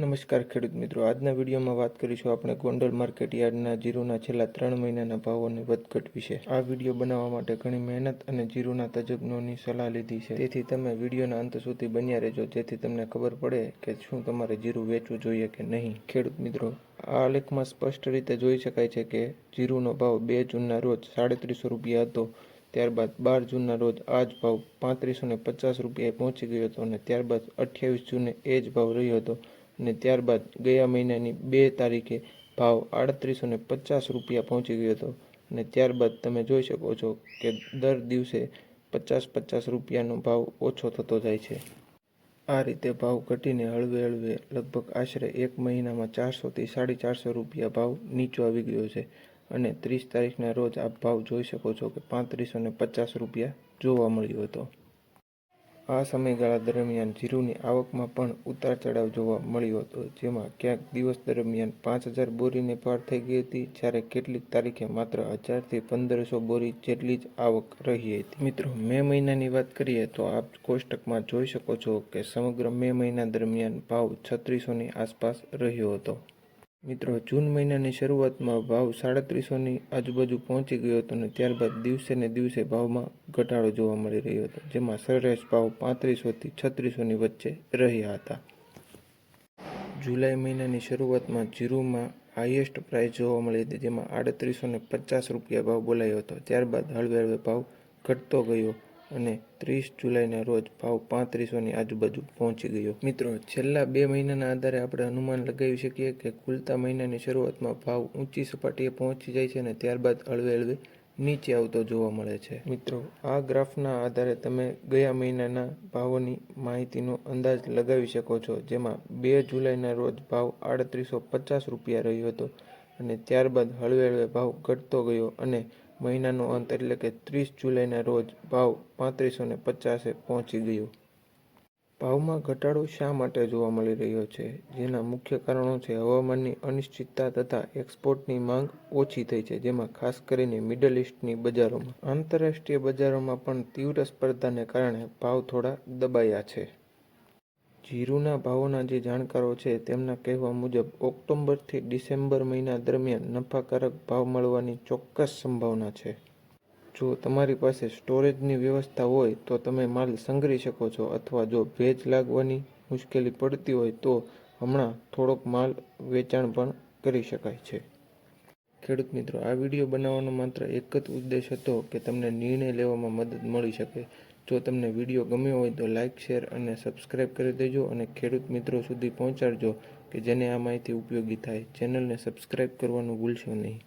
નમસ્કાર ખેડૂત મિત્રો. આજના વિડીયોમાં વાત કરીશું આપણે ગોંડલ માર્કેટ યાર્ડના જીરુના છેલ્લા ત્રણ મહિનાના ભાવોની વધઘટ વિશે. આ વીડિયો બનાવવા માટે ઘણી મહેનત અને જીરુના તજજ્ઞોની સલાહ લીધી છે. તેથી તમે વિડીયોના અંત સુધી બન્યા રહેજો, જેથી તમને ખબર પડે કે શું તમારે જીરું વેચવું જોઈએ કે નહીં. ખેડૂત મિત્રો, આ આલેખમાં સ્પષ્ટ રીતે જોઈ શકાય છે કે જીરુનો ભાવ બે જૂનના રોજ સાડત્રીસો રૂપિયા હતો, ત્યારબાદ બાર જૂનના રોજ આ જ ભાવ પાંત્રીસો ને પચાસ રૂપિયાએ પહોંચી ગયો હતો અને ત્યારબાદ અઠ્યાવીસ જૂને એ જ ભાવ રહ્યો હતો. અને ત્યારબાદ ગયા મહિનાની બે તારીખે ભાવ આડત્રીસો ને પચાસ રૂપિયા પહોંચી ગયો હતો. અને ત્યારબાદ તમે જોઈ શકો છો કે દર દિવસે પચાસ પચાસ રૂપિયાનો ભાવ ઓછો થતો જાય છે. આ રીતે ભાવ ઘટીને હળવે હળવે લગભગ આશરે એક મહિનામાં ચારસોથી સાડી ચારસો રૂપિયા ભાવ નીચો આવી ગયો છે. અને ત્રીસ તારીખના રોજ આ ભાવ જોઈ શકો છો કે પાંત્રીસો ને પચાસ રૂપિયા જોવા મળ્યો હતો. આ સમયગાળા દરમિયાન જીરુની આવકમાં પણ ઉતાર ચઢાવ જોવા મળ્યો હતો, જેમાં ક્યાંક દિવસ દરમિયાન પાંચ હજાર બોરીને પાર થઈ ગઈ હતી, જ્યારે કેટલીક તારીખે માત્ર હજારથી પંદરસો બોરી જેટલી જ આવક રહી હતી. મિત્રો, મે મહિનાની વાત કરીએ તો આપ કોષ્ટકમાં જોઈ શકો છો કે સમગ્ર મે મહિના દરમિયાન ભાવ છત્રીસોની આસપાસ રહ્યો હતો. મિત્રો, જૂન મહિનાની શરૂઆતમાં ભાવ સાડત્રીસોની આજુબાજુ પહોંચી ગયો હતો અને ત્યારબાદ દિવસે ને દિવસે ભાવમાં ઘટાડો જોવા મળી રહ્યો હતો, જેમાં સરેરાશ ભાવ પાંત્રીસોથી છત્રીસોની વચ્ચે રહ્યા હતા. જુલાઈ મહિનાની શરૂઆતમાં જીરુમાં હાઈએસ્ટ પ્રાઇસ જોવા મળી હતી, જેમાં આડત્રીસો પચાસ રૂપિયા ભાવ બોલાયો હતો. ત્યારબાદ હળવે હળવે ભાવ ઘટતો ગયો. અને ત્રીસ જુલાઈના રોજ ભાવ પાંત્રીસોની આજુબાજુ પહોંચી ગયો. મિત્રો, છેલ્લા બે મહિનાના આધારે આપણે અનુમાન લગાવી શકીએ કે ખુલતા મહિનાની શરૂઆતમાં ભાવ ઊંચી સપાટીએ પહોંચી જાય છે અને ત્યારબાદ હળવે હળવે નીચે આવતો જોવા મળે છે. મિત્રો, આ ગ્રાફના આધારે તમે ગયા મહિનાના ભાવોની માહિતીનો અંદાજ લગાવી શકો છો, જેમાં બે જુલાઈના રોજ ભાવ આડત્રીસો પચાસ રૂપિયા રહ્યો હતો અને ત્યારબાદ હળવે હળવે ભાવ ઘટતો ગયો અને મહિનાનો અંત એટલે કે ત્રીસ જુલાઈના રોજ ભાવ પાંત્રીસો ને પચાસે પહોંચી ગયો. ભાવમાં ઘટાડો શા માટે જોવા મળી રહ્યો છે? જેના મુખ્ય કારણો છે હવામાનની અનિશ્ચિતતા તથા એક્સપોર્ટની માંગ ઓછી થઈ છે, જેમાં ખાસ કરીને મિડલ ઇસ્ટની બજારોમાં. આંતરરાષ્ટ્રીય બજારોમાં પણ તીવ્ર સ્પર્ધાને કારણે ભાવ થોડા દબાયા છે. જીરુના ભાવોના જે જાણકારો છે તેમના કહેવા મુજબ, ઓક્ટોબરથી ડિસેમ્બર મહિના દરમિયાન નફાકારક ભાવ મળવાની ચોક્કસ સંભાવના છે. જો તમારી પાસે સ્ટોરેજની વ્યવસ્થા હોય તો તમે માલ સંગ્રહી શકો છો અથવા જો ભેજ લાગવાની મુશ્કેલી પડતી હોય તો હમણાં થોડોક માલ વેચાણ પણ કરી શકાય છે. ખેડૂત મિત્રો, આ વીડિયો બનાવવાનો માત્ર એક જ ઉદ્દેશ હતો કે તમને નિર્ણય લેવામાં મદદ મળી શકે. જો તમને વીડિયો ગમ્યો હોય તો લાઇક શેર અને સબસ્ક્રાઈબ કરી દેજો અને ખેડૂત મિત્રો સુધી પહોંચાડજો કે જેને આ માહિતી ઉપયોગી થાય. ચેનલને સબસ્ક્રાઈબ કરવાનું ભૂલશો નહીં.